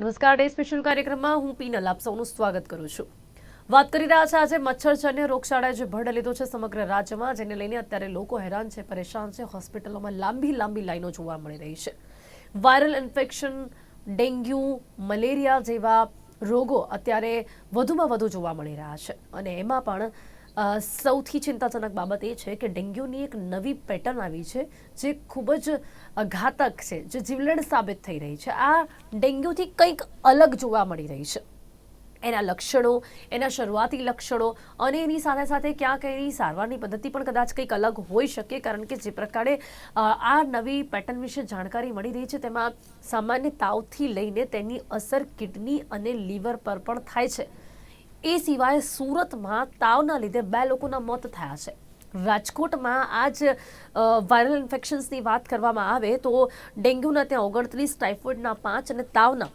નમસ્કાર, day special કાર્યક્રમમાં હું પીનલ, આપ સૌનું સ્વાગત કરું છું. વાત કરી રહ્યા છે આજે મચ્છરજન્ય રોગચાળાએ જે ભડ લીધો છે સમગ્ર રાજ્યમાં, જેને લઈને અત્યારે લોકો હેરાન છે, પરેશાન છે, હોસ્પિટલોમાં લાંબી લાંબી લાઈનો જોવા મળી રહી છે. વાયરલ ઇન્ફેક્શન, ડેન્ગ્યુ, મલેરિયા જેવા રોગો અત્યારે વધુમાં વધુ જોવા મળી રહ્યા છે. અને એમાં પણ સૌથી ચિંતાજનક બાબત એ છે કે ડેન્ગ્યુની એક નવી પેટર્ન આવી છે જે ખૂબ જ ઘાતક છે, જે જીવલેણ સાબિત થઈ રહી છે. આ ડેન્ગ્યુથી કંઈક અલગ જોવા મળી રહી છે. એના લક્ષણો, એના શરૂઆતી લક્ષણો અને એની સાથે સાથે ક્યાંક એની સારવારની પદ્ધતિ પણ કદાચ કંઈક અલગ હોઈ શકે, કારણ કે જે પ્રકારે આ નવી પેટર્ન વિશે જાણકારી મળી રહી છે, તેમાં સામાન્ય તાવથી લઈને તેની અસર કિડની અને લીવર પર પણ થાય છે. એ સિવાય સુરતમાં તાવના લીધે બે લોકોના મોત થયા છે. રાજકોટમાં આજ વાયરલ ઇન્ફેક્શન્સની વાત કરવામાં આવે તો ડેન્ગ્યુના ત્યાં ઓગણત્રીસ, ટાઇફોઇડના પાંચ અને તાવના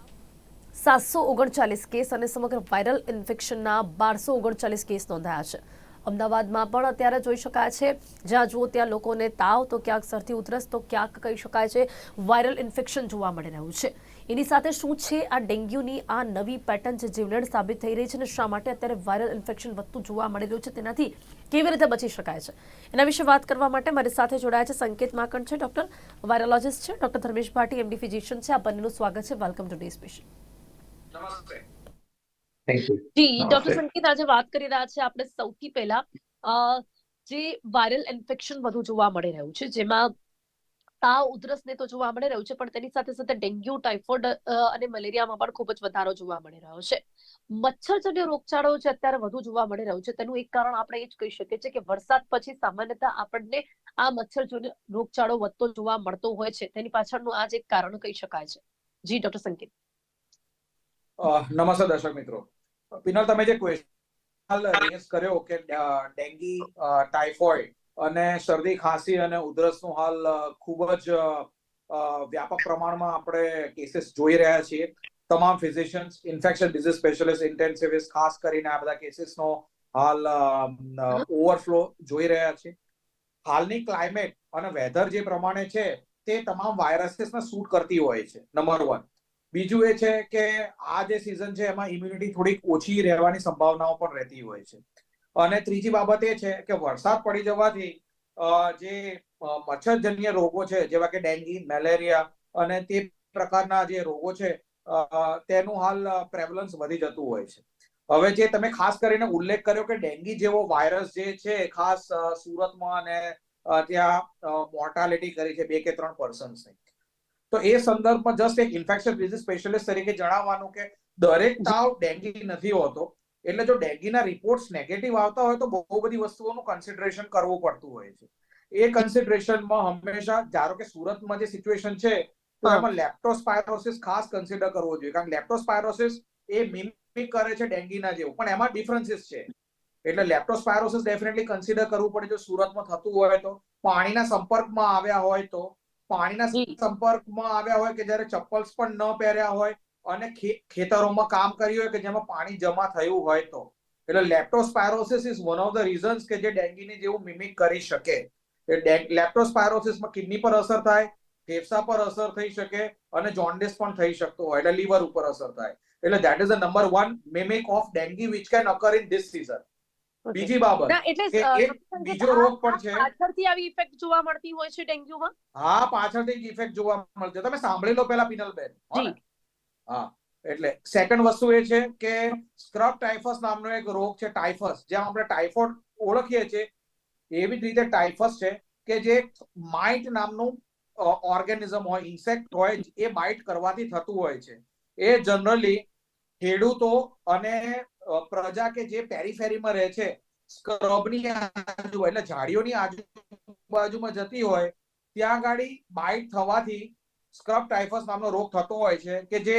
સાતસો ઓગણચાલીસ કેસ અને સમગ્ર વાયરલ ઇન્ફેક્શનના બારસો ઓગણચાલીસ કેસ નોંધાયા છે. અમદાવાદમાં પણ અત્યારે જોઈ શકાય છે. જ્યાં જુઓ ત્યાં લોકોને તાવ, તો ક્યાંક સરથી ઉધરસ, તો ક્યાંક કહી શકાય છે વાયરલ ઇન્ફેક્શન જોવા મળી રહ્યું છે. એની સાથે શું છે? આ ડેન્ગ્યુની આ નવી પેટર્ન જે જીવલેણ સાબિત થઈ રહી છે અને શા માટે અત્યારે વાયરલ ઇન્ફેક્શન વધતું જોવા મળી રહ્યું છે તેનાથી કેવી રીતે બચી શકાય છે? એના વિશે વાત કરવા માટે મારી સાથે જોડાયા છે સંકેત માકણ છે, ડોક્ટર. વાયરોલોજિસ્ટ છે, doctor Dharmesh Bhati, MD physician છે. આ બંનેનું સ્વાગત છે. Welcome to day special. નમસ્તે. જી ડોક્ટર સંકેત આજે વાત કરી રહ્યા છે આપણે સૌથી પહેલા જે વાયરલ ઇન્ફેક્શન વધુ જોવા મળી રહ્યું છે જેમાં તાવ ઉધરસને તો જોવા મળી રહ્યું છે પણ તેની સાથે સાથે ડેન્ગ્યુ ટાઇફોઇડ અને મલેરિયામાં પણ ખૂબ જ વધારો જોવા મળી રહ્યો છે. મચ્છરજન્ય રોગચાળો જે અત્યારે વધુ જોવા મળી રહ્યું છે તેનું એક કારણ આપણે એ જ કહી શકીએ છીએ કે વરસાદ પછી સામાન્યતા આપણને આ મચ્છરજન્ય રોગચાળો વધતો જોવા મળતો હોય છે. તેની પાછળનું આ જ એક કારણ કહી શકાય છે. જી ડોક્ટર સંકેત. નમસ્તે દર્શક મિત્રો. પિનલ તમે જે ક્વેશ્ચન રેઝ કર્યો કે ડેન્ગી ટાઈફોઈડ ટાઇફોઇડ અને શરદી ખાંસી અને ઉધરસનું હાલ ખૂબ જ વ્યાપક પ્રમાણમાં આપણે કેસીસ જોઈ રહ્યા છીએ. તમામ physicians infection disease specialist intensivist ખાસ કરીને આ બધા કેસીસનો હાલ ઓવરફ્લો જોઈ રહ્યા છે હાલની ક્લાઇમેટ અને વેધર જે પ્રમાણે છે તે તમામ વાયરસીસને સૂટ કરતી હોય છે નંબર વન બીજું એ છે કે આ જે સિઝન છે એમાં ઇમ્યુનિટી થોડીક ઓછી રહેવાની સંભાવનાઓ પણ રહેતી હોય છે. અને ત્રીજી બાબત એ છે કે વરસાદ પડી જવાથી જે મચ્છરજન્ય રોગો છે, જેવા કે ડેન્ગી મેલેરિયા અને તે પ્રકારના જે રોગો છે તેનું હાલ પ્રેવલન્સ વધી જતું હોય છે. હવે જે તમે ખાસ કરીને ઉલ્લેખ કર્યો કે ડેન્ગી જેવો વાયરસ જે છે ખાસ સુરતમાં અને ત્યાં મોર્ટાલિટી કરી છે બે કે ત્રણ પર્સન્સની તો એ સંદર્ભમાં જસ્ટ એક ઇન્ફેક્શન ડિઝીઝ સ્પેશિયલિસ્ટ તરીકે જણાવવાનું કે દરેક તાવ ડેન્ગી નથી હોતો એટલે જો ડેન્ગીના રિપોર્ટ્સ નેગેટિવ આવતા હોય તો બહુ બધી વસ્તુઓનું કન્સિડરેશન કરવું પડતું હોય છે. એ કન્સિડરેશનમાં હંમેશા ધારો કે સુરતમાં જે સિચ્યુએશન છે તો એમાં લેપ્ટોસ્પાયરોસિસ ખાસ કન્સિડર કરવો જોઈએ કારણ કે લેપ્ટોસ્પાયરોસિસ એ મિમિક કરે છે ડેન્ગીના જેવું પણ એમાં ડિફરન્સીસ છે. એટલે લેપ્ટોસ્પાયરોસિસ ડેફિનેટલી કન્સિડર કરવું પડે જો સુરતમાં થતું હોય તો પાણીના સંપર્કમાં આવ્યા હોય તો પાણીના સંપર્કમાં આવ્યા હોય કે જ્યારે ચપ્પલ્સ પણ ન પહેર્યા હોય અને ખેતરોમાં કામ કર્યું હોય કે જેમાં પાણી જમા થયું હોય તો. એટલે leptospirosis is one of the reasons કે જે ડેન્ગીની જેવું મિમિક કરી શકે. લેપ્ટોસ્પાયરોસિસમાં કિડની પર અસર થાય ફેફસા પર અસર થઈ શકે અને જોન્ડિસ પણ થઈ શકતો હોય એટલે લીવર ઉપર અસર થાય. એટલે that is the number one mimic of dengue which can occur in this season. બીજી બાબત એટલે બીજો રોગ પણ છે. પાછળથી આવી ઇફેક્ટ જોવા મળતી હોય છે ડેન્ગ્યુમાં? હા પાછળથી ઇફેક્ટ જોવા મળશે. તમે સાંભળી લો પેલા પિનલ બેન. હા એટલે સેકન્ડ વસ્તુ એ છે કે સ્ક્રબ ટાઇફસ નામનો એક રોગ છે ટાઇફસ જેમ આપણે ટાઇફોઇડ ઓળખીએ છીએ. એવી જ રીતે ટાઇફસ છે કે જે માઇટ નામનું ઓર્ગેનિઝમ હોય ઇન્સેક્ટ હોય એ બાઇટ કરવાથી થતું હોય છે. એ જનરલી ખેડૂતો અને પ્રજા કે જે પેરીફેરીમાં રહે છે, સ્ક્રબની આજુ એટલે ઝાડીઓની આજુબાજુમાં જતી હોય, ત્યાં ગાડી બાઇટ થવાથી સ્ક્રબ ટાઇફસ નામનો રોગ થતો હોય છે કે જે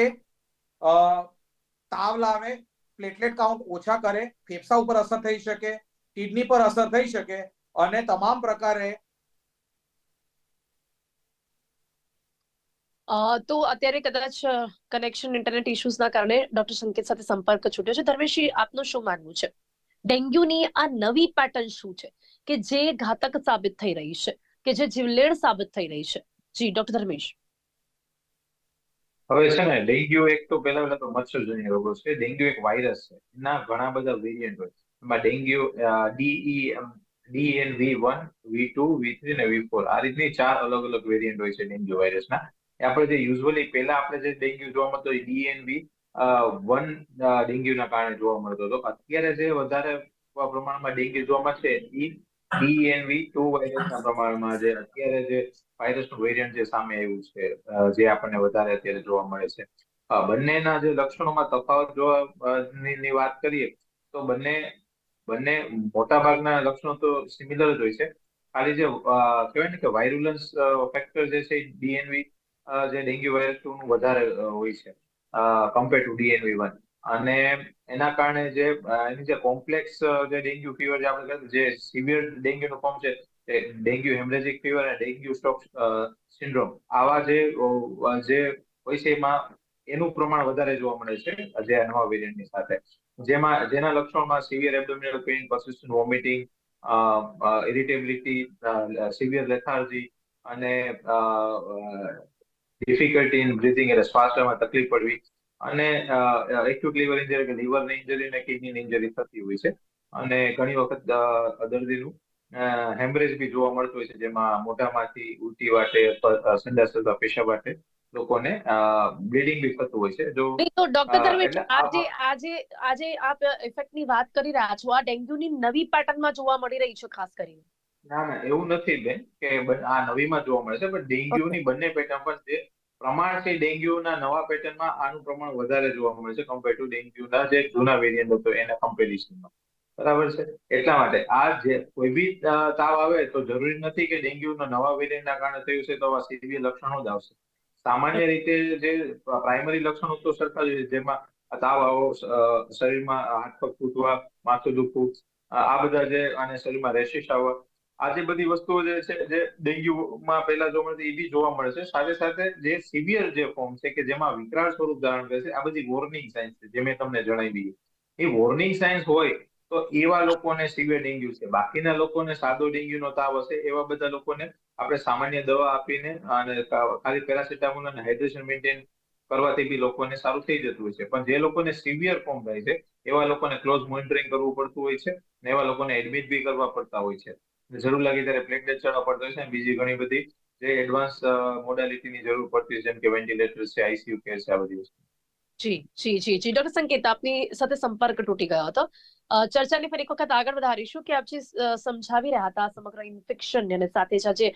તાવ લાવે પ્લેટલેટ કાઉન્ટ ઓછા કરે, ફેફસા ઉપર અસર થઈ શકે કિડની પર અસર થઈ શકે અને તમામ પ્રકારે તો અત્યારે કદાચ કનેક્શન ઇન્ટરનેટ ઇશ્યુઝના કારણે ડોક્ટર સંકેત સાથે સંપર્ક છૂટ્યો છે. ધર્મેશજી, આપનું શું માનવું છે? ડેન્ગ્યુની આ નવી પેટર્ન શું છે? કે જે ઘાતક સાબિત થઈ રહી છે, કે જે જીવલેણ સાબિત થઈ રહી છે? જી ડોક્ટર ધર્મેશ. હવે છે ને, ડેન્ગ્યુ એક તો પહેલા પહેલા તો મચ્છરજન્ય રોગો છે. ડેન્ગ્યુ એક વાયરસ છે. એના ઘણા બધા વેરિયન્ટ હોય એમાં dengue DE DEN V one V two V three ને વી ફોર આ રીતની ચાર અલગ અલગ વેરિયન્ટ હોય છે ડેન્ગ્યુ વાયરસના આપણે જે યુઝ્યુઅલી પહેલા આપણે જે ડેન્ગ્યુ જોવા મળતો ડીએનવી વન ડેન્ગ્યુના કારણે જોવા મળતો હતો. અત્યારે જે વધારે પ્રમાણમાં ડેન્ગ્યુ જોવા મળશે એ ડીએનવી ટુ વાયરસના પ્રમાણમાં જે અત્યારે જે વાયરસનું વેરિયન્ટ જે સામે આવ્યું છે જે આપણને વધારે અત્યારે જોવા મળે છે. બંનેના જે લક્ષણોમાં તફાવત જોવા ની વાત કરીએ તો બંને બંને મોટા ભાગના લક્ષણો તો સિમિલર જ હોય છે. ખાલી જે કહેવાય ને કે વાયરુલન્સ ફેક્ટર જે છે ડીએનવી જે ડેન્ગ્યુ વાયરસ ટુ નું વધારે હોય છે કમ્પેર ટુ ડીએનવી વન અને એના કારણે જે એની જે કોમ્પ્લેક્સ જે ડેન્ગ્યુ ફીવર જે આપણે જે સિવિયર ડેન્ગ્યુ નું ફોર્મ છે ડેન્ગ્યુ હેમરેજિક ફીવર અને ડેન્ગ્યુ સ્ટોક સિન્ડ્રોમ આવા જે જે હોય છે, એમાં એનું પ્રમાણ વધારે જોવા મળે છે, જે નવા વેરિયન્ટની સાથે. જેમાં, જેના લક્ષણોમાં severe abdominal pain persistent vomiting irritability severe lethargy અને ડિફિકલ્ટી ઇન બ્રીથિંગ એટલે શ્વાસમાં તકલીફ પડવી અને એક્યુટ લીવર ઇન્જરી કે લીવરની ઇન્જરી અને કિડની ઇન્જરી થતી હોય છે. અને ઘણી વખત દર્દીનું હેમરેજ બી જોવા મળતું હોય છે જેમાં મોઢામાંથી ઉલટી વાટે સંડાસ અથવા પેશાબ વાટે લોકોને બ્લીડિંગ બી થતું હોય છે. જો તો ડોક્ટર ધર્મેશ આજે આજે આજે આપ ઇફેક્ટની વાત કરી રહ્યા છો. આ ડેન્ગ્યુની નવી પેટર્નમાં જોવા મળી રહી છે ખાસ કરીને. ના ના એવું નથી બેન કે આ નવીમાં જોવા મળે છે પણ ડેન્ગ્યુની બંને પેટર્ન પણ જે પ્રમાણ છે ડેન્ગ્યુના નવા પેટર્નમાં આનું પ્રમાણ વધારે જોવા મળે છે કમ્પેર ટુ ડેન્ગ્યુના જે જૂના વેરિયન્ટ હતો એના કમ્પેરિઝનમાં બરાબર છે? એટલા માટે આ જે કોઈ બી તાવ આવે તો જરૂરી નથી કે ડેન્ગ્યુના નવા વેરિયન્ટના કારણે થયું છે તો આવા સિવિયર લક્ષણો જ આવશે. સામાન્ય રીતે જે પ્રાઇમરી લક્ષણો તો સરખા જ જેમાં તાવ આવો શરીરમાં હાથ પગ તૂટવા માથું દુખવું આ બધા જે અને શરીરમાં રેશિસ આવવા આ જે બધી વસ્તુઓ જે છે, જે ડેન્ગ્યુમાં પહેલા જોવા મળતી, એ બી જોવા મળે છે. સાથે સાથે જે સિવિયર જે ફોર્મ છે, કે જેમાં વિકરાળ સ્વરૂપ ધારણ કરે છે, આ બધી વોર્નિંગ સાયન્સ છે, જે મેં તમને જણાવી એ વોર્નિંગ સાયન્સ હોય તો એવા લોકોને સિવિયર ડેન્ગ્યુ છે. બાકીના લોકોને સાદો ડેન્ગ્યુનો તાવ હશે, એવા બધા લોકોને આપણે સામાન્ય દવા આપીને અને ખાલી પેરાસિટામોલ અને હાઇડ્રેશન મેન્ટેન કરવાથી બી લોકોને સારું થઈ જતું હોય છે. પણ જે લોકોને સિવિયર ફોર્મ થાય છે, એવા લોકોને ક્લોઝ મોનિટરિંગ કરવું પડતું હોય છે, ને એવા લોકોને એડમિટ બી કરવા પડતા હોય છે. જરૂર લાગે ત્યારે પ્લેટલેટ ચડવા પડતો છે બીજી ઘણી બધી જે એડવાન્સ મોડાલિટીની જરૂર પડતી છે જેમ કે વેન્ટિલેટર છે આઈસીયુ કેર છે આ બધી વસ્તુ. જી જી જી જી. ડોક્ટર સંકેત આપની સાથે સંપર્ક તૂટી ગયો હતો. ચર્ચાને ફરી એક વખત આગળ વધારીશું કે આપ જે સમજાવી રહ્યા હતા સમગ્ર ઇન્ફેક્શન અને સાથે જ આજે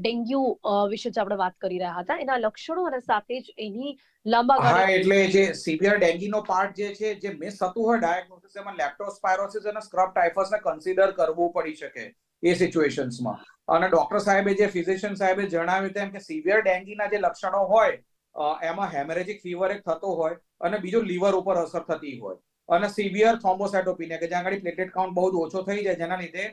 ડેન્ગ્યુ વિશે જે આપણે વાત કરી રહ્યા હતા એના લક્ષણો અને સાથે જ એની લાંબા હા એટલે જે સિવિયર ડેન્ગ્યુનો પાર્ટ જે છે જે મિસ થતું હોય ડાયગ્નોસિસ એમાં લેપ્ટોસ્પાયરોસિસ અને સ્ક્રબ ટાઇફસને કન્સિડર કરવું પડી શકે. એ સિચ્યુએશન્સમાં અને ડોક્ટર સાહેબે જે ફિઝિશિયન સાહેબે જણાવ્યું તેમ કે સિવિયર ડેન્ગીના જે લક્ષણો હોય એમાં હેમરેજિક ફીવર એક થતો હોય અને બીજું લીવર ઉપર અસર થતી હોય. અને સિવિયર થોમ્બોસાઇટોપિનિયા કે જ્યાં આગળ પ્લેટલેટ કાઉન્ટ બહુ ઓછો થઈ જાય જેના લીધે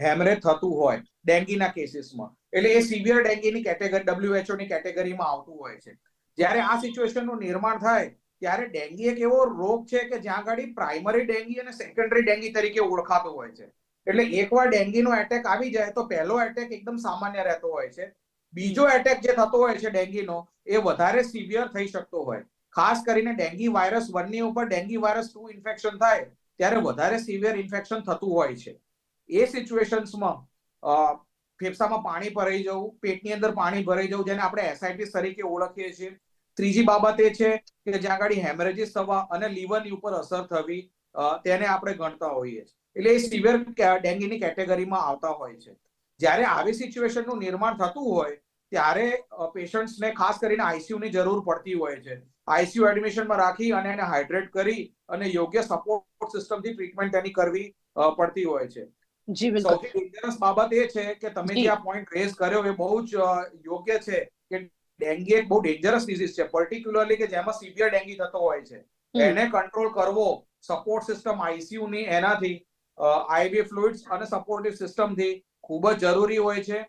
હેમરેજ થતું હોય ડેન્ગીના કેસીસમાં એટલે એ સિવિયર ડેન્ગીની કેટેગરી ડબ્લ્યુએચઓ ની કેટેગરીમાં આવતું હોય છે. જ્યારે આ સિચ્યુએશનનું નિર્માણ થાય, ત્યારે ડેન્ગી એક એવો રોગ છે કે જ્યાં આગળ પ્રાઇમરી ડેન્ગી અને સેકન્ડરી ડેન્ગી તરીકે ઓળખાતો હોય છે. એટલે એકવાર ડેન્ગ્યુનો એટેક આવી જાય તો પહેલો એટેક એકદમ સામાન્ય રહેતો હોય છે. બીજો એટેક જે થતો હોય છે ડેન્ગ્યુનો એ વધારે સિવિયર થઈ શકતો હોય. ખાસ કરીને ડેન્ગ્યુ વાયરસ વનની ઉપર ડેન્ગ્યુ વાયરસ ટુ ઇન્ફેક્શન થાય ત્યારે વધારે સિવિયર ઇન્ફેક્શન થતું હોય છે. એ સિચ્યુએશન્સમાં ફેફસામાં પાણી ભરાઈ જવું પેટની અંદર પાણી ભરાઈ જવું જેને આપણે એસઆઈટીસ તરીકે ઓળખીએ છીએ. ત્રીજી બાબત એ છે કે જ્યાં આગળ હેમરેજીસ થવા અને લીવરની ઉપર અસર થવી તેને આપણે ગણતા હોઈએ છીએ. એટલે એ સિવિયર ડેન્ગ્યુની કેટેગરીમાં આવતા હોય છે. જ્યારે આવી સિચ્યુએશનનું નિર્માણ થતું હોય ત્યારે પેશન્ટ્સને ખાસ કરીને આઈસીયુ ની જરૂર પડતી હોય છે. આઈસીયુ એડમિશનમાં રાખી અને એને હાઇડ્રેટ કરી અને યોગ્ય સપોર્ટ સિસ્ટમથી ટ્રીટમેન્ટ એની કરવી પડતી હોય છે. જી બિલકુલ. સૌથી ડેન્જરસ બાબત એ છે કે તમે જે આ પોઈન્ટ રેઝ કર્યો એ બહુ જ યોગ્ય છે કે ડેન્ગ્યુ એક બહુ ડેન્જરસ ડિઝીઝ છે. પર્ટિક્યુલરલી કે જેમાં સિવિયર ડેન્ગ્યુ થતો હોય છે. એને કંટ્રોલ કરવો સપોર્ટ સિસ્ટમ આઈસીયુ ની એનાથી આઈવી ફ્લુઇડ્સ અને સપોર્ટિવ સિસ્ટમથી ખૂબ જ જરૂરી હોય છે.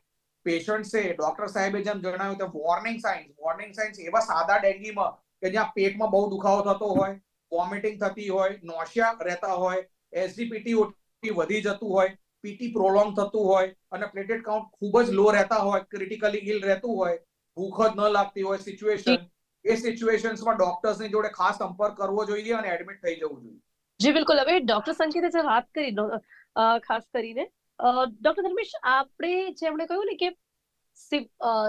પેશન્ટ છે ડોક્ટર સાહેબે જેમ જણાવ્યું તેમ વોર્નિંગ સાઇન્સ વોર્નિંગ સાઇન્સ એવા સાદા ડેન્ગ્યુમાં કે જ્યાં પેટમાં બહુ દુખાવો થતો હોય વોમિટિંગ થતી હોય નોશિયા રહેતા હોય એસજીપીટી વધી જતું હોય પીટી પ્રોલોંગ થતું હોય અને પ્લેટેડ કાઉન્ટ ખૂબ જ લો રહેતા હોય ક્રિટિકલી ઇલ રહેતું હોય ભૂખ જ ન લાગતી હોય સિચ્યુએશન એ સિચ્યુએશન્સમાં ડોક્ટર્સની જોડે ખાસ સંપર્ક કરવો જોઈએ અને એડમિટ થઈ જવું જોઈએ. જી બિલકુલ હવે ડોક્ટર સંકેતે જે વાત કરી ખાસ કરીને ડોક્ટર ધર્મેશ આપણે જેમણે કહ્યું ને કે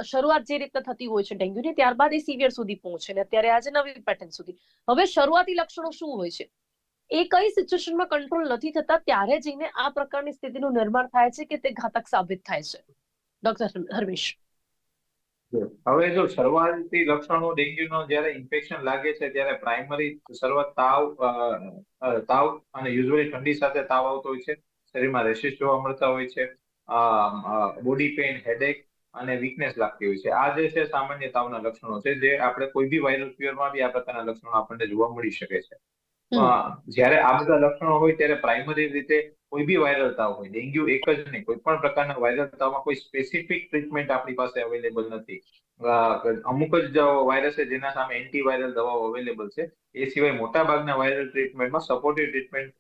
શરૂઆત જે રીતના થતી હોય છે ડેન્ગ્યુની ત્યારબાદ એ સિવિયર સુધી પહોંચે ને અત્યારે આજે નવી પેટર્ન સુધી હવે શરૂઆતી લક્ષણો શું હોય છે એ કઈ સિચ્યુએશનમાં કંટ્રોલ નથી થતા ત્યારે જઈને આ પ્રકારની સ્થિતિનું નિર્માણ થાય છે કે તે ઘાતક સાબિત થાય છે ડોક્ટર હર્મેશ હવે જો શરૂઆતી લક્ષણો ડેન્ગ્યુનો જ્યારે ઇન્ફેક્શન લાગે છે, ત્યારે પ્રાઇમરી શરૂઆત તાવ તાવ અને યુઝ્યુઅલી ઠંડી સાથે તાવ આવતો હોય છે. શરીરમાં રેશિસ જોવા મળતા હોય છે. બોડી પેઇન હેડેક અને વીકનેસ લાગતી હોય છે. આ જે છે સામાન્ય તાવના લક્ષણો છે, જે આપણે કોઈ બી વાયરલ ફીવરમાં બી આ પ્રકારના લક્ષણો આપણને જોવા મળી શકે છે. જ્યારે આ બધા લક્ષણો હોય ત્યારે પ્રાઇમરી રીતે કોઈ બી વાયરલ તાવ હોય ડેન્ગ્યુ એક જ નહીં, કોઈ પણ પ્રકારના વાયરલ તાવમાં કોઈ સ્પેસિફિક ટ્રીટમેન્ટ આપણી પાસે અવેલેબલ નથી. અમુક જ વાયરસ છે જેના સામે એન્ટીવાયરલ દવાઓ અવેલેબલ છે, એ સિવાય મોટા ભાગના વાયરલ ટ્રીટમેન્ટમાં સપોર્ટિવ ટ્રીટમેન્ટ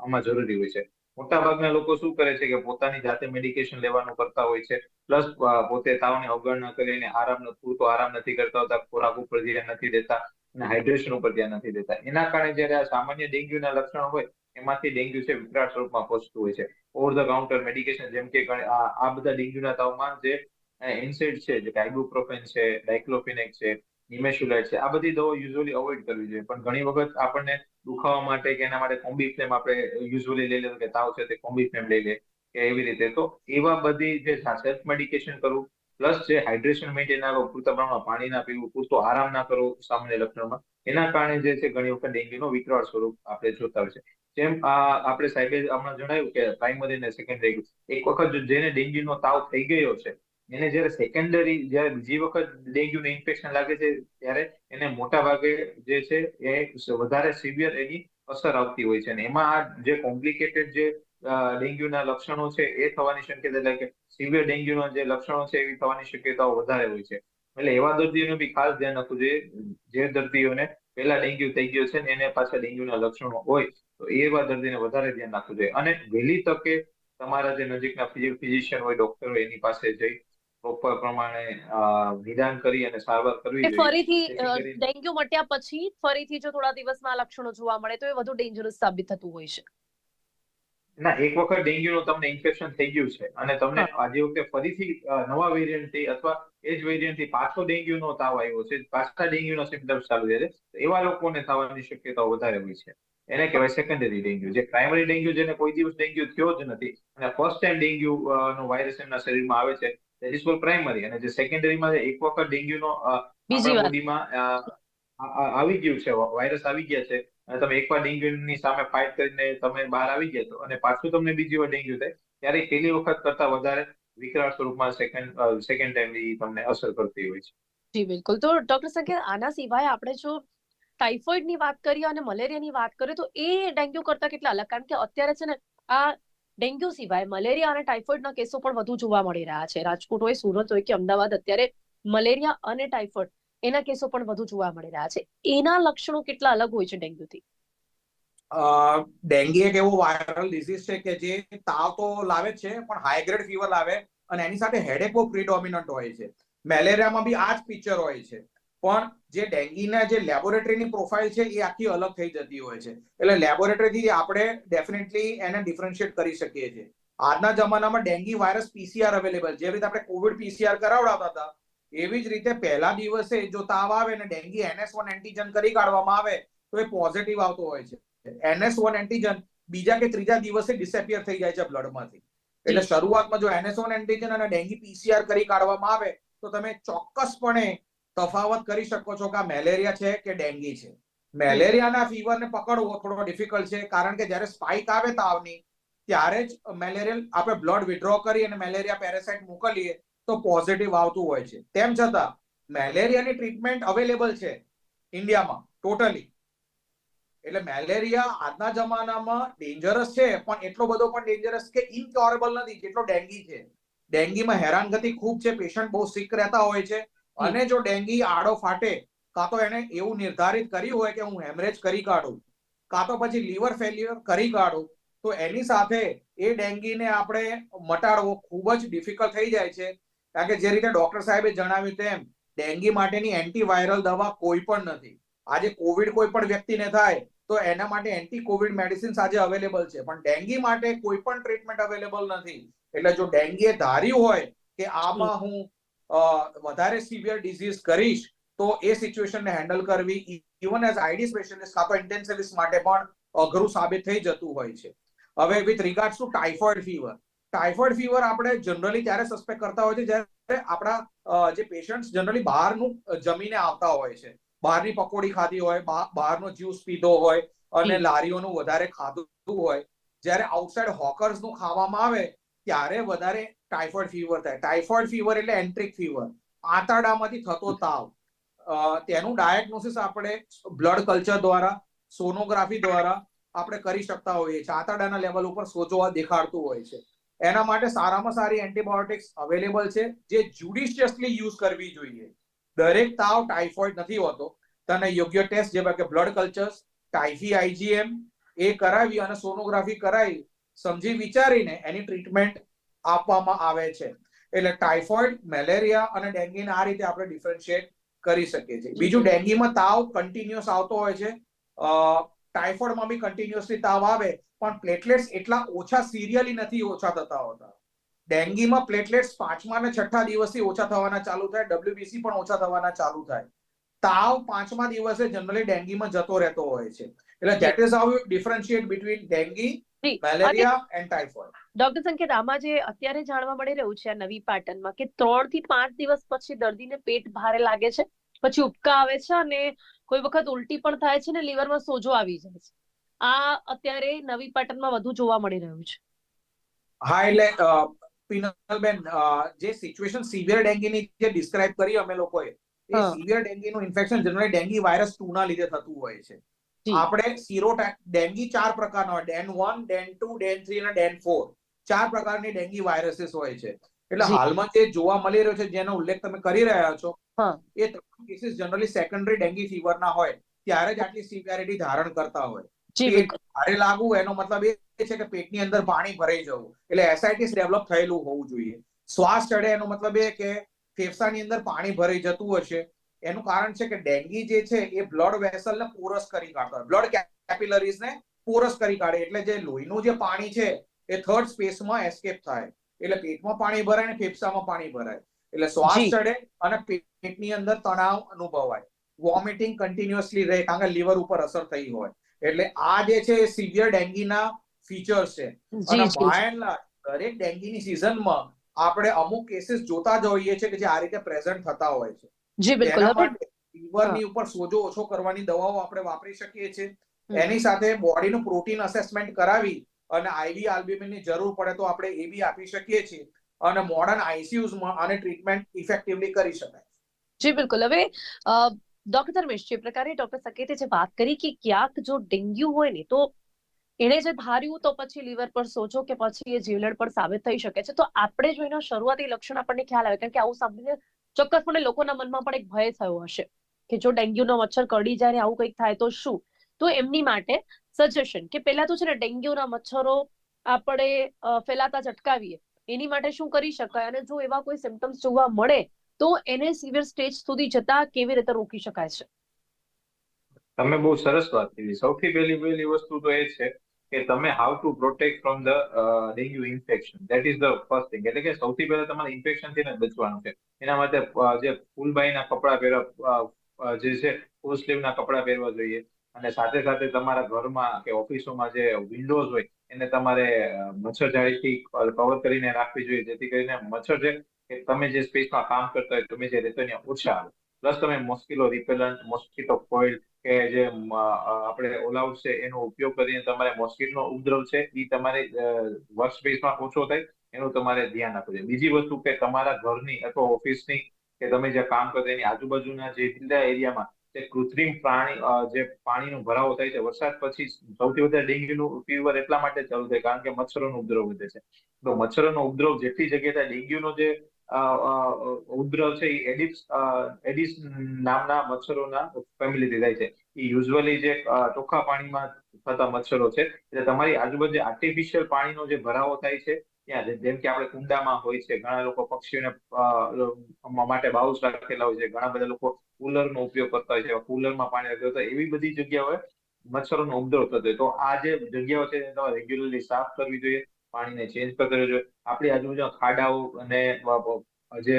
આમાં જરૂરી હોય છે. મોટા ભાગના લોકો શું કરે છે કે પોતાની જાતે મેડિકેશન લેવાનું કરતા હોય છે, પ્લસ પોતે તાવને અવગણના કરીને આરામ ન- પૂરતો આરામ નથી કરતા હોતા, ખોરાક ઉપર ધ્યાન નથી દેતા અને હાઇડ્રેશન ઉપર ધ્યાન નથી દેતા. એના કારણે જ્યારે આ સામાન્ય ડેન્ગ્યુના લક્ષણો હોય, એમાંથી ડેન્ગ્યુ છે વિકરાળ સ્વરૂપમાં પહોંચતું હોય છે. ઓવર ધ કાઉન્ટર મેડિકેશન જેમ કે આ બધા ડેન્ગ્યુના તાવમાં જે એન્સેડ છે, જે આઇબુપ્રોફેન છે ડાયક્લોફિનેક છે નિમેશ્યુલાઇટ છે, આ બધી દવાઓ યુઝ્યુઅલી અવોઇડ કરવી જોઈએ. પણ ઘણી વખત આપણને દુખાવા માટે કે એના માટે કોમ્બી ફ્લેમ આપણે યુઝ્યુઅલી લઈ લે કે તાવ છે તે કોમ્બી ફ્લેમ લઈ લે કે એવી રીતે. તો એવા બધી જે સેલ્ફ મેડિકેશન કરવું પ્લસ જે હાઇડ્રેશન મેન્ટેન ના કરવું પૂરતા પ્રમાણમાં પાણી ના પીવું, પૂરતો આરામ ના કરો સામાન્ય લક્ષણમાં, એના કારણે જે છે ઘણી વખત ડેન્ગ્યુનો વિકરાળ સ્વરૂપ આપણે જોતા હોય છે. જેમ આપણે સાહેબે હમણાં જણાવ્યું કે પ્રાઇમરી અને સેકન્ડરી એક વખત જેને ડેન્ગ્યુનો તાવ થઈ ગયો છે, એને જ્યારે સેકન્ડરી, જ્યારે બીજી વખત ડેન્ગ્યુનું ઇન્ફેક્શન લાગે છે, ત્યારે એને મોટા ભાગે જે છે એ વધારે સિવિયર એની અસર આવતી હોય છે. અને એમાં આ જે કોમ્પ્લિકેટેડ જે ડેન્ગ્યુના લક્ષણો છે એ થવાની શક્યતા એટલે કે સિવિયર ડેન્ગ્યુના જે લક્ષણો છે એવી થવાની શક્યતાઓ વધારે હોય છે. એટલે એવા દર્દીઓનું બી ખાસ ધ્યાન રાખવું જોઈએ. જે દર્દીઓને પહેલા ડેન્ગ્યુ થઈ ગયો છે ને એને પાછા ડેન્ગ્યુના લક્ષણો હોય તો એવા દર્દીને વધારે ધ્યાન રાખવું જોઈએ. અને વહેલી તકે તમારા જે નજીકના ફિઝિશિયન હોય ડોક્ટર હોય એની પાસે જઈ પ્રોપર પ્રમાણે નિદાન કરી અને સારવાર કરવી જોઈએ. ફરીથી ડેન્ગ્યુ મટ્યા પછી ફરીથી જો થોડા દિવસમાં લક્ષણો જોવા મળે તો એ વધુ ડેન્જરસ સાબિત થતું હોય છે. ના એક વખત ડેન્ગ્યુનું તમને ઇન્ફેક્શન થઈ ગયું છે. અને તમને આજે વખતે ફરીથી નવા વેરિયન્ટથી અથવા એ જ વેરિયન્ટથી પાછો ડેન્ગ્યુનો તાવ આવ્યો છે. પાછા ડેન્ગ્યુનો સિમ્ટમ્સ ચાલુ છે. એવા લોકોને થવાની શક્યતા વધારે હોય છે. એને કહેવાય સેકન્ડરી ડેન્ગ્યુ જે પ્રાઇમરી ડેન્ગ્યુ જેને કોઈ દિવસ ડેન્ગ્યુ થયો જ નથી. અને ફર્સ્ટ ટાઈમ ડેન્ગ્યુ નો વાયરસ એમના શરીરમાં આવે છે that is for પ્રાઇમરી અને જે સેકન્ડરીમાં એક વખત ડેન્ગ્યુનો આપણા વાર બોડીમાં આવી ગયું છે વાયરસ આવી ગયા છે. અને તમે એકવાર ડેન્ગ્યુની સામે ફાઇટ કરીને તમે બહાર આવી ગયા તો અને પાછું તમને બીજી વાર ડેન્ગ્યુ થાય, ત્યારે પહેલી વખત કરતા વધારે વિકરાળ સ્વરૂપમાં સેકન્ડ સેકન્ડ ટાઈમ તમને અસર કરતી હોય છે. જી, બિલકુલ. તો ડોક્ટર સંકેત આના સિવાય આપણે જો ટાઇફોઇડની વાત કરીએ અને મલેરિયાની વાત કરીએ તો એ ડેન્ગ્યુ કરતા કેટલા અલગ? કારણ કે અત્યારે છે ને આ ડેન્ગ્યુ સિવાય મલેરિયા અને ટાઇફોઇડના કેસો પણ વધુ જોવા મળી રહ્યા છે. રાજકોટ હોય સુરત હોય કે અમદાવાદ અત્યારે મલેરિયા અને ટાઇફોઇડ એના કેસો પણ વધુ જોવા મળી રહ્યા છે. એના લક્ષણો કેટલા અલગ હોય છે ડેન્ગ્યુથી? અ, ડેન્ગી એક એવો વાયરલ ડિસીઝ છે કે જે તાવ તો લાવે જ છે પણ હાઈ ગ્રેડ ફીવર લાવે અને એની સાથે હેડેક બહુ પ્રિડોમિનન્ટ હોય છે. મેલેરિયામાં બી આ જ પિક્ચર હોય છે. પણ જે ડેન્ગીના જે લેબોરેટરીની પ્રોફાઇલ છે એ આખી અલગ થઈ જતી હોય છે. એટલે લેબોરેટરીથી આપણે ડેફિનેટલી એને ડિફરન્શિયેટ કરી શકીએ છીએ. આજના જમાનામાં ડેન્ગી વાયરસ પીસીઆર અવેલેબલ જેવી રીતે આપણે કોવિડ પીસીઆર કરાવડાવતા હતા એવી જ રીતે પહેલા દિવસે જો તાવ આવે ને ડેન્ગી એનએસ વન એન્ટીજન કરી કાઢવામાં આવે તો એ પોઝિટિવ આવતો હોય છે. એનએસ વન એન્ટીજન બીજા કે ત્રીજા દિવસે ડિસેપિયર થઈ જાય છે બ્લડમાંથી. એટલે શરૂઆતમાં જો એનએસ વન એન્ટીજન અને ડેન્ગી પીસીઆર કરી કાઢવામાં આવે તો તમે ચોક્કસપણે તફાવત કરી શકો છો કે આ મેલેરિયા છે કે ડેન્ગી છે. મેલેરિયાના ફીવરને પકડવો થોડો ડિફિકલ્ટ છે કારણ કે જ્યારે સ્પાઇક આવે તાવની ત્યારે જ મેલેરિયલ આપણે બ્લડ વિડ્રો કરી અને મેલેરિયા પેરાસાઇટ મોકલીએ તો પોઝિટિવ આવતું હોય છે. તેમ છતાં, મેલેરિયાની ટ્રીટમેન્ટ અવેલેબલ છે ઇન્ડિયામાં ટોટલી એટલે મેલેરિયા આજના જમાનામાં ડેન્જરસ છે, પણ એટલો બધો પણ ડેન્જરસ કે ઇનક્યોરેબલ નથી, જેટલો ડેન્ગી છે. ડેન્ગીમાં હેરાનગતિ ખૂબ છે પેશન્ટ બહુ સિક રહેતા હોય છે. અને જો ડેન્ગી આડો ફાટે, કાં તો એને એવું નિર્ધારિત કર્યું હોય કે હું હેમરેજ કરી કાઢું, કાં તો પછી લીવર ફેલ્યુઅર કરી કાઢું, તો એની સાથે એ ડેન્ગીને આપણે મટાડવો ખૂબ જ ડિફિકલ્ટ થઈ જાય છે. કારણ કે જે રીતે ડોક્ટર સાહેબે જણાવ્યું તેમ, ડેન્ગી માટેની એન્ટીવાયરલ દવા કોઈ પણ નથી. આજે કોવિડ કોઈ પણ વ્યક્તિને થાય, તો એના માટે એન્ટી કોવિડ મેડિસિન્સ આજે અવેલેબલ છે. પણ ડેન્ગી માટે કોઈ પણ ટ્રીટમેન્ટ અવેલેબલ નથી. એટલે જો ડેન્ગીએ ધાર્યું હોય કે આમાં હું વધારે સિવિયર ડિઝીઝ કરીશ, તો એ સિચ્યુએશનને હેન્ડલ કરવી ઇવન એઝ આઈડી સ્પેશિયલિસ્ટ કાં તો ઇન્ટેન્સિવિસ્ટ માટે પણ અઘરું સાબિત થઈ જતું હોય છે. હવે with regard to typhoid fever typhoid fever આપણે જનરલી ત્યારે સસ્પેક્ટ કરતા હોય છે જ્યારે આપણા જે પેશન્ટ જનરલી બહારનું જમીને આવતા હોય છે. બહારની પકોડી ખાધી હોય બહારનો જ્યુસ પીધો હોય અને. લારીઓનું વધારે ખાધું હોય જ્યારે આઉટસાઇડ હોકર્સનું ખાવામાં આવે ત્યારે વધારે ટાઇફોઇડ ફીવર થાય. ટાઇફોઇડ ફીવર એટલે એન્ટ્રિક ફીવર આંતરડામાંથી થતો તાવ. તેનું ડાયગ્નોસિસ આપણે બ્લડ કલ્ચર દ્વારા સોનોગ્રાફી દ્વારા આપણે કરી શકતા હોઈએ છીએ. આંતરડાના લેવલ ઉપર સોજો દેખાડતું હોય છે. એના માટે સારામાં સારી એન્ટીબાયોટિક્સ અવેલેબલ છે, જે જ્યુડિશિયસલી યુઝ કરવી જોઈએ. દરેક તાવ ટાઇફોઇડ નથી હોતો. તને યોગ્ય ટેસ્ટ જેવા કે બ્લડ કલ્ચર્સ ટાઇફી આઈજીએમ એ કરાવી અને સોનોગ્રાફી કરાવી સમજી વિચારીને એની ટ્રીટમેન્ટ આપવામાં આવે છે. એટલે ટાઇફોઇડ મેલેરિયા અને ડેન્ગ્યુને આ રીતે આપણે ડિફરન્શિએટ કરી શકીએ છીએ. બીજું ડેન્ગ્યુમાં તાવ કન્ટિન્યુઅસ આવતો હોય છે. ટાઇફોઇડમાં બી કન્ટિન્યુઅસલી તાવ આવે પણ પ્લેટલેટ્સ એટલા ઓછા સિરિયલી નથી ઓછા થતા હોતા. ડેન્ગીમાં પ્લેટલેટ્સ પાંચમા અને છઠ્ઠા દિવસથી ઓછા થવાના ચાલુ થાય ડબ્લ્યુબીસી પણ ઓછા થવાના ચાલુ થાય. તાવ પાંચમા દિવસે જનરલી ડેન્ગીમાં જતો રહેતો હોય છે. એટલે that is how you differentiate between dengue malaria and typhoid doctor Sanket આમાં જે અત્યારે જાણવા મળી રહ્યું છે આ નવી પેટર્નમાં કે ત્રણથી પાંચ દિવસ પછી દર્દીને પેટ ભારે લાગે છે પછી ઉબકા આવે છે અને કોઈ વખત ઉલટી પણ થાય છે ને લીવરમાં સોજો આવી જાય છે. આ અત્યારે નવી પેટર્નમાં વધુ જોવા મળી રહ્યું છે. હા એટલે પિનલબેન જે સિચ્યુએશન સિવિયર ડેન્ગ્યુની જે ડિસ્ક્રાઇબ કરી અમે લોકોએ એ સિવિયર ડેન્ગ્યુનું ઇન્ફેક્શન જનરલી ડેન્ગ્યુ વાયરસ 2 ના લીધે થતું હોય છે. આપણે સીરો ડેન્ગી ચાર પ્રકારના હોય DEN one DEN two DEN three અને ડેન ફોર ચાર પ્રકારની ડેન્ગી વાયરસીસ હોય છે. એટલે હાલમાં જે જોવા મળી રહ્યો છે જેનો ઉલ્લેખ તમે કરી રહ્યા છો એ તમામ કેસીસ જનરલી સેકન્ડરી ડેન્ગી ફીવરના હોય ત્યારે જ આટલી સિવિયરિટી ધારણ કરતા હોય. ભારે લાગવું એનો મતલબ એ છે કે પેટની અંદર પાણી ભરાઈ જવું. એટલે એસાઇટિસ ડેવલપ થયેલું હોવું જોઈએ. શ્વાસ ચડે એનો મતલબ એ કે ફેફસાની અંદર પાણી ભરાઈ જતું હશે. એનું કારણ છે કે ડેન્ગી જે છે એ બ્લડ વેસલને પોરસ કરી કાઢતો હોય. બ્લડ કેપિલરીઝને પોરસ કરી કાઢે. એટલે જે લોહીનું જે પાણી છે એ થર્ડ સ્પેસમાં એસ્કેપ થાય. એટલે પેટમાં પાણી ભરાય અને ફેફસામાં પાણી ભરાય. એટલે શ્વાસ. ચડે અને પેટની અંદર તણાવ અનુભવાય. વોમિટિંગ કન્ટિન્યુઅસલી રહે કારણ કે લીવર ઉપર અસર થઈ હોય. એટલે આ જે છે એ સિવિયર ડેન્ગીના ફીચર્સ છે. અને બાય દરેક ડેન્ગીની સિઝનમાં આપણે અમુક કેસીસ જોતા જ હોઈએ છીએ કે જે આ રીતે પ્રેઝન્ટ થતા હોય છે. જી બિલકુલ. ફીવરની ઉપર સોજો ઓછો કરવાની દવાઓ આપણે વાપરી શકીએ છીએ. એની સાથે બોડીનું પ્રોટીન અસેસમેન્ટ કરાવી અને આઈવી આલ્બ્યુમિનની જરૂર પડે તો આપણે એ બી આપી શકીએ છીએ. અને મોડર્ન આઈસીયુઝમાં આને ટ્રીટમેન્ટ ઇફેક્ટિવલી કરી શકાય. જી બિલકુલ. હવે ડોક્ટર ધર્મેશ જે પ્રકારે ડોક્ટર સકેતે જે વાત કરી કે ક્યાંક જો ડેન્ગ્યુ હોય ને, તો એણે જે ધાર્યું તો પછી લીવર પર સોજો કે પછી એ જીવલેણ પર સાબિત થઈ શકે છે. તો આપણે જો એના શરૂઆતી લક્ષણ આપણને ખ્યાલ આવે, કારણ કે આવું સાંભળીને ચોક્કસપણે લોકોના મનમાં પણ એક ભય થયો હશે કે જો ડેન્ગ્યુનો મચ્છર કરડી જાય ને આવું કંઈક થાય તો શું? તો એમની માટે સજેશન કે પહેલા તો છે ને ડેન્ગ્યુના મચ્છરો આપણે ફેલાતા જ અટકાવીએ. એની માટે શું કરી શકાય? અને જો એવા કોઈ સિમ્ટમ્સ જોવા મળે તો એને સિવિયર સ્ટેજ સુધી જતા કેવી રીતે રોકી શકાય છે? તમે બહુ સરસ વાત કરી સૌથી પહેલી પહેલી વસ્તુ તો એ છે કે તમે how to protect from the dengue infection that is the first thing એટલે કે સૌથી પહેલા તમારે ઇન્ફેક્શનથી બચવાનું છે. એના માટે જે ફૂલબાઈના કપડા પહેરવા જે છે ફૂલ સ્લીવના કપડા પહેરવા જોઈએ. અને સાથે સાથે તમારા ઘરમાં કે ઓફિસોમાં જે વિન્ડોઝ હોય, એને તમારે મચ્છરજાળીથી કવર કરીને રાખવી જોઈએ. જેથી કરીને મચ્છર છે કે તમે જે સ્પેસમાં કામ કરતા હોય, તમે જે રહેતો ત્યાં ઓછા આવે. પ્લસ તમે મોસ્કિલો રિપેલન્ટ મોસ્કિટો કોઇલ કે જે આપણે ઓલાઉટ છે, એનો ઉપયોગ કરીને તમારે મોસ્કિટનો ઉપદ્રવ છે એ તમારે વર્ક સ્પેસમાં ઓછો થાય, એનું તમારે ધ્યાન આપવું જોઈએ. બીજી વસ્તુ કે તમારા ઘરની અથવા ઓફિસની કે તમે જે કામ કરતા એની આજુબાજુના જે બીજા એરિયામાં જે કૃત્રિમ પ્રાણી જે પાણીનો ભરાવો થાય છે, વરસાદ પછી સૌથી વધારે ડેન્ગ્યુનું ફીવર એટલા માટે ચાલુ થાય કારણ કે મચ્છરોનો ઉપદ્રવ વધે છે. તો મચ્છરોનો ઉપદ્રવ જેટલી જગ્યાએ થાય, ડેન્ગ્યુનો જે ઉપદ્રવ છે એ એડિપ્સ એડિસ નામના મચ્છરોના ફેમિલીથી થાય છે. એ યુઝ્યુઅલી જે ચોખ્ખા પાણીમાં થતા મચ્છરો છે, એટલે તમારી આજુબાજુ આર્ટિફિશિયલ પાણીનો જે ભરાવો થાય છે, ત્યાં જેમ કે આપણે કુંડામાં હોય છે, ઘણા લોકો પક્ષીઓને માટે બાઉસ રાખેલા હોય છે, ઘણા બધા લોકો કુલરનો ઉપયોગ કરતા હોય છે કુલરમાં પાણી રાખતા હોય એવી બધી જગ્યાઓએ મચ્છરોનો ઉપદ્રવ થતો હોય તો આ જે જગ્યાઓ છે તમારે રેગ્યુલરલી સાફ કરવી જોઈએ. પાણીને ચેન્જ કરતા કર્યો છે. આપણી આજુબાજુ ખાડાઓ અને જે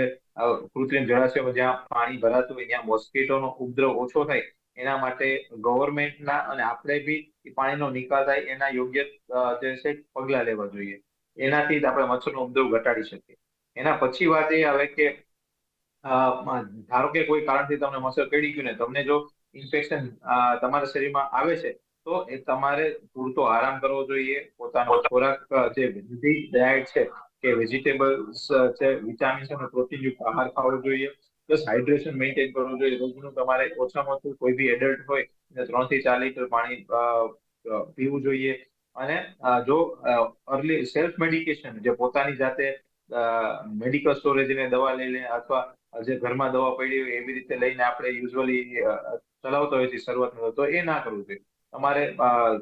કૃત્રિમ જળાશયો જ્યાં પાણી ભરાતું હોય ત્યાં મોસ્કીટોનો ઉપદ્રવ ઓછો થાય, એના માટે ગવર્મેન્ટના અને આપણે બી પાણીનો નિકાલ થાય, એના યોગ્ય જે છે પગલા લેવા જોઈએ. એનાથી જ આપણે મચ્છરનો ઉપદ્રવ ઘટાડી શકીએ. એના પછી વાત એ આવે કે ધારો કે કોઈ કારણથી તમને મચ્છર કરડી ગયું ને, તમને જો ઇન્ફેક્શન તમારા શરીરમાં આવે છે તો એ તમારે પૂરતો આરામ કરવો જોઈએ. પોતાનો ખોરાક જે ડાયટ છે કે વેજીટેબલ્સ છે, વિટામિન્સ અને પ્રોટીન યુક્ત આહાર ખાવો જોઈએ. પ્લસ હાઇડ્રેશન મેન્ટેન કરવું જોઈએ. રોજનું તમારે ઓછામાં ઓછું કોઈ બી એડલ્ટ હોય ત્રણથી ચાર લીટર પાણી પીવું જોઈએ. અને જો અર્લી સેલ્ફ મેડિકેશન, જે પોતાની જાતે મેડિકલ સ્ટોરેજને દવા લઈને અથવા જે ઘરમાં દવા પડી હોય એવી રીતે લઈને આપણે યુઝ્યુઅલી ચલાવતા હોય છે શરૂઆતમાં, તો એ ના કરવું જોઈએ. તમારે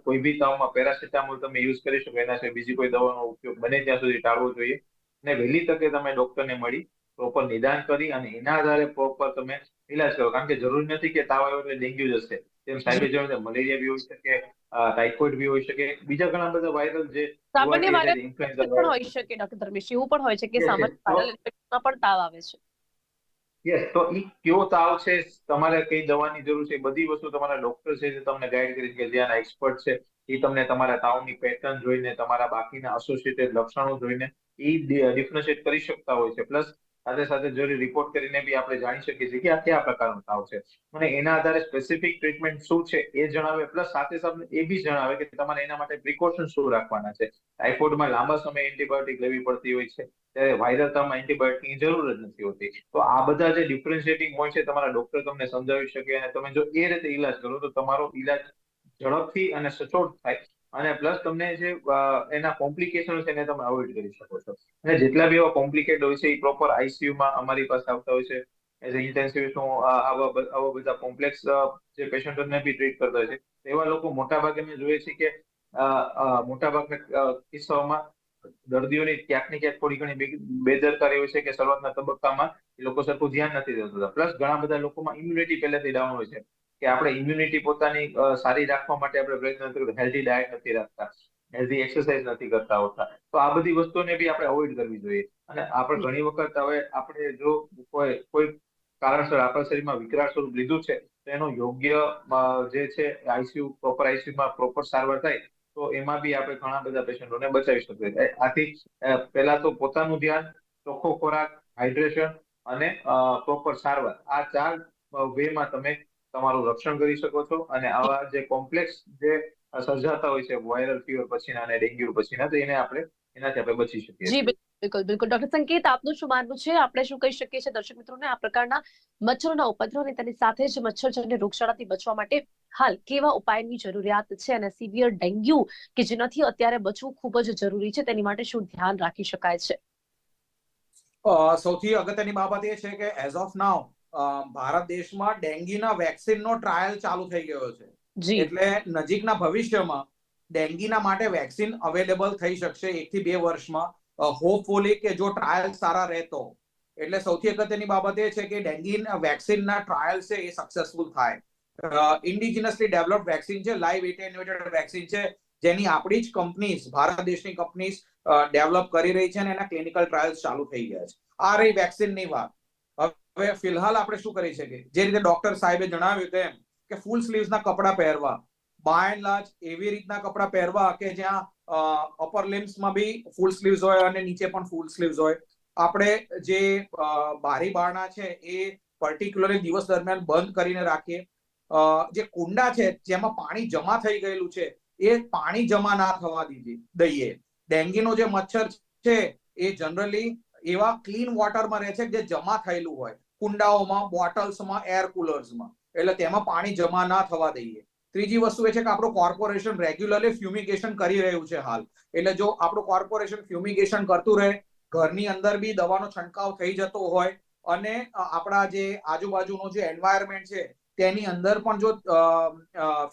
કોઈ બી તાવમાં પેરાસિટામોલ તમે યુઝ કરી શકો એના સિવાય બીજી કોઈ દવાનો ઉપયોગ બને ત્યાં સુધી ટાળવો જોઈએ. અને વહેલી તકે તમે ડોક્ટરને મળી પ્રોપર નિદાન કરી અને એના આધારે પ્રોપર તમે ઇલાજ કરો. કારણ કે જરૂરી નથી કે તાવ આવ્યો એટલે ડેન્ગ્યુ જ હશે. તેમ સાહેબે જણાવ્યું મલેરિયા બી હોઈ શકે ટાઇફોઇડ બી હોઈ શકે. બીજા ઘણા બધા વાયરલ જે સામાન્ય વાયરલ પણ હોઈ શકે ડોક્ટર. ધર્મેશ એવું પણ હોય છે કે. સામાન્ય વાયરલ ઇન્ફેક્શનમાં પણ તાવ આવે છે. યસ તો એ કયો તાવ છે? તમારે કઈ દવાની જરૂર છે? બધી વસ્તુ તમારા ડોક્ટર છે જે તમને ગાઈડ કરી કે જ્યાંના એક્સપર્ટ છે એ તમને તમારા તાવની પેટર્ન જોઈને, તમારા બાકીના એસોસિએટેડ લક્ષણો જોઈને એ ડિફરન્શિએટ કરી શકતા હોય છે. પ્લસ સાથે સાથે જરૂરી રિપોર્ટ કરીને બી આપણે જાણી શકીએ છીએ કે આ કયા પ્રકારનો તાવ છે. અને એના આધારે સ્પેસિફિક ટ્રીટમેન્ટ શું છે એ જણાવે પ્લસ સાથે સાથે એ બી જણાવે કે તમારે એના માટે પ્રિકોશન શું રાખવાના છે. ટાઇફોઇડમાં લાંબા સમય એન્ટીબાયોટિક લેવી પડતી હોય છે, ત્યારે વાયરલ તાવમાં એન્ટીબાયોટિકની જરૂર જ નથી હોતી. તો આ બધા જે ડિફરન્શિએટિંગ હોય છે, તમારા ડોક્ટર તમને સમજાવી શકે અને તમે જો એ રીતે ઈલાજ કરો તો તમારો ઈલાજ ઝડપથી અને સચોટ થાય. અને પ્લસ તમને જે એના કોમ્પ્લિકેશન છે એને તમે અવોઇડ કરી શકો છો. અને જેટલા બી એવા કોમ્પ્લિકેટ હોય છે એ પ્રોપર આઈસીયુમાં અમારી પાસે આવતા હોય છે. એઝ ઇન્ટેન્સિવ ઇન્ટેન્સિવિસ્ટ આવા બધા કોમ્પ્લેક્સ જે પેશન્ટોને બી ટ્રીટ કરતા હોય છે. એવા લોકો મોટા ભાગે મેં જોઈએ છે કે અ, અ, મોટા ભાગના કિસ્સાઓમાં દર્દીઓની ક્યાંક ને ક્યાંક થોડી ઘણી બેદરકારી હોય છે કે શરૂઆતના તબક્કામાં એ લોકો સરખું ધ્યાન નથી દેતા. પ્લસ ઘણા બધા લોકોમાં ઇમ્યુનિટી પહેલેથી ડાઉન હોય છે. કે આપણે ઇમ્યુનિટી પોતાની સારી રાખવા માટે આપણે પ્રયત્ન નથી કરતા હેલ્ધી ડાયટ નથી રાખતા હેલ્ધી એક્સરસાઇઝ નથી કરતા હોતા. તો આ બધી વસ્તુને બી આપણે અવોઇડ કરવી જોઈએ. અને આપણે ઘણી વખત હવે આપણે જો કોઈ કોઈ કારણસર આપણા શરીરમાં વિકરાળ સ્વરૂપ લીધું છે તો એનો યોગ્ય જે છે આઈસીયુ પ્રોપર આઈસીયુમાં પ્રોપર સારવાર થાય તો એમાં બી આપણે ઘણા બધા પેશન્ટોને બચાવી શકીએ. આથી પહેલા તો પોતાનું ધ્યાન ચોખ્ખો ખોરાક હાઇડ્રેશન અને પ્રોપર સારવાર. આ ચાર વેમાં તમે તમારું રક્ષણ કરી શકો છો અને આવા જે કોમ્પ્લેક્સ જે સર્જાતા હોય છે વાયરલ ફીવર પછીના અને ડેન્ગ્યુ પછીના તો એને આપણે એનાથી આપણે બચી શકીએ જી બિલકુલ બિલકુલ. ડોક્ટર સંકેત આપનું શું માનવું છે? આપણે શું કહી શકીએ છીએ દર્શક મિત્રોને? આ પ્રકારના મચ્છરોના ઉપદ્રવ અને તેની સાથે જ મચ્છરજન્ય રોગચાળાથી બચવા માટે હાલ કેવા ઉપાયની જરૂરિયાત છે અને સિવિયર ડેન્ગ્યુ કે જેનાથી અત્યારે બચવું ખૂબ જ જરૂરી છે તેની માટે શું ધ્યાન રાખી શકાય છે? સૌથી અગત્યની બાબત એ છે કે એઝ ઓફ નાવ ભારત દેશમાં ડેન્ગ્યુના વેક્સિનનો ટ્રાયલ ચાલુ થઈ ગયો છે. એટલે નજીકના ભવિષ્યમાં ડેન્ગ્યુના માટે વેક્સિન અવેલેબલ થઈ શકશે એક થી બે વર્ષમાં. હોપફુલી કે જો ટ્રાયલ સારા રહેતો. એટલે સૌથી અગત્યની બાબત એ છે કે ડેન્ગ્યુ વેક્સિનના ટ્રાયલ છે એ સક્સેસફુલ થાય. ઇન્ડિજિનસલી ડેવલપ વેક્સિન છે લાઈવ એટેન્યુએટેડ વેક્સિન છે જેની આપણી જ કંપનીઝ ભારત દેશની કંપનીઝ ડેવલપ કરી રહી છે અને એના ક્લિનિકલ ટ્રાયલ્સ ચાલુ થઈ ગયા છે. આ રહી વેક્સિનની વાત. હવે ફિલહાલ આપણે શું કરી શકીએ? જે રીતે ડોક્ટર સાહેબે જણાવ્યું તેમ કે ફૂલ સ્લીવ્સના કપડાં પહેરવા. બાય એન્ડ લાર્જ એવી રીતના કપડાં પહેરવા કે જ્યાં અપર લિમ્સમાં બી ફૂલ સ્લીવ્સ હોય અને નીચે પણ ફૂલ સ્લીવ્સ હોય. આપણે જે બારી બારણા છે એ પર્ટિક્યુલરલી દિવસ દરમિયાન બંધ કરીને રાખીએ. જે કુંડા છે જેમાં પાણી જમા થઈ ગયેલું છે એ પાણી જમા ના થવા દીધી દઈએ. ડેન્ગ્યુનો જે મચ્છર છે એ જનરલી એવા ક્લીન વોટરમાં રહે છે જે જમા થયેલું હોય. કુંડાઓમાં, બોટલ્સમાં એર કુલર્સમાં એટલે તેમાં પાણી જમા ના થવા દઈએ. ત્રીજી વસ્તુ એ છે કે આપણું કોર્પોરેશન રેગ્યુલરલી ફ્યુમિગેશન કરી રહ્યું છે હાલ. એટલે જો આપણું કોર્પોરેશન ફ્યુમિગેશન કરતું રહે, ઘરની અંદર બી દવાનો છંટકાવ થઈ જતો હોય, અને આપણા જે આજુબાજુનો જે એન્વાયરમેન્ટ છે, તેની અંદર પણ જો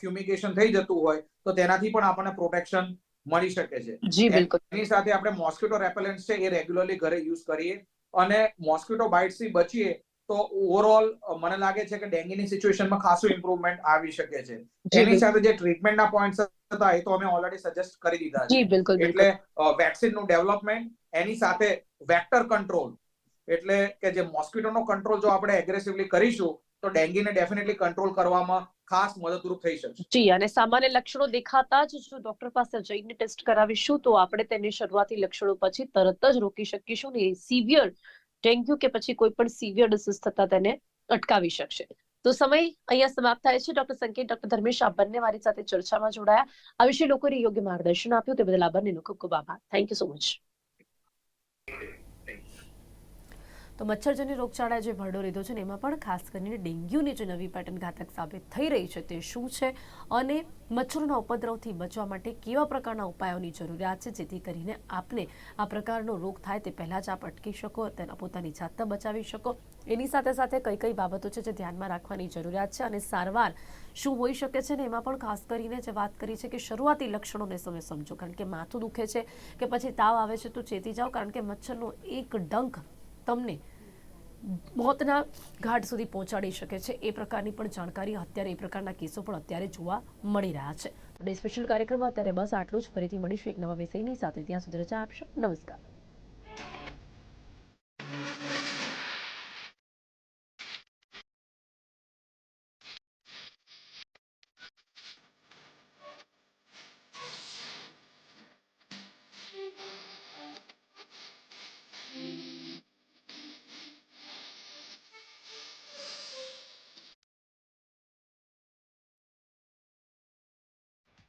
ફ્યુમિગેશન થઈ જતું હોય, તો તેનાથી પણ આપણને પ્રોટેક્શન મળી શકે છે. જી બિલકુલ. એની સાથે આપણે મોસ્કિટો રેપેલન્ટ છે એ રેગ્યુલરલી ઘરે યુઝ કરીએ અને મોસ્કિટો બાઇટ્સથી બચીએ તો ઓવરઓલ મને લાગે છે કે ડેન્ગ્યુની સિચ્યુએશનમાં ખાસું ઇમ્પ્રુવમેન્ટ આવી શકે છે. એની સાથે જે ટ્રીટમેન્ટના પોઈન્ટ્સ હતા એ તો અમે ઓલરેડી સજેસ્ટ કરી દીધા છે. એટલે વેક્સિનનું ડેવલપમેન્ટ એની સાથે વેક્ટર કંટ્રોલ એટલે કે જે મોસ્કિટોનો કંટ્રોલ જો આપણે એગ્રેસિવલી કરીશું તો ડેન્ગ્યુને ડેફિનેટલી કંટ્રોલ કરવામાં ખાસ મદદરૂપ થઈ શકશે. જી, અને સામાન્ય લક્ષણો દેખાતા જ જો ડોક્ટર પાસે જઈને ટેસ્ટ કરાવીશું, તો આપણે તેની શરૂઆતી લક્ષણો પછી તરત જ રોકી શકીશું ને સિવિયર ડેન્ગ્યુ કે પછી કોઈ પણ સિવિયર ડિસીઝ થતા તેને અટકાવી શકશે. તો સમય અહીંયા સમાપ્ત થાય છે. ડોક્ટર સંકેત ડોક્ટર ધર્મેશ આ બંને મારી સાથે ચર્ચામાં જોડાયા. આ વિશે લોકોને યોગ્ય માર્ગદર્શન આપ્યું. તે બદલ આ બંનેનો ખૂબ ખૂબ આભાર. થેન્ક યુ સો મચ તો મચ્છરજન્ય રોગચાળાએ જે ભરડો લીધો છે ને, એમાં પણ ખાસ કરીને ડેન્ગ્યુની જે નવી પેટર્ન ઘાતક સાબિત થઈ રહી છે, તે શું છે અને મચ્છરોના ઉપદ્રવથી બચવા માટે કેવા પ્રકારના ઉપાયોની જરૂરિયાત છે, જેથી કરીને આપને આ પ્રકારનો રોગ થાય તે પહેલાં જ આપ અટકી શકો, તેના પોતાની જાતને બચાવી શકો. એની સાથે સાથે કઈ કઈ બાબતો છે જે ધ્યાનમાં રાખવાની જરૂરિયાત છે અને સારવાર શું હોઈ શકે છે ને, એમાં પણ ખાસ કરીને જે વાત કરી છે કે શરૂઆતી લક્ષણોને તમે સમજો. કારણ કે માથું દુખે છે કે પછી તાવ આવે છે તો ચેતી જાઓ, કારણ કે મચ્છરનો એક ડંખ તમને મોતના ઘાટ સુધી પહોંચાડી શકે છે. એ પ્રકારની પણ જાણકારી અત્યારે એ પ્રકારના કેસો પણ અત્યારે જોવા મળી રહ્યા છે. તો ડે સ્પેશિયલ કાર્યક્રમમાં અત્યારે બસ આટલું જ. ફરીથી મળીશું એક નવા વિષયની સાથે. ત્યાં સુધી રજા આપશો. નમસ્કાર.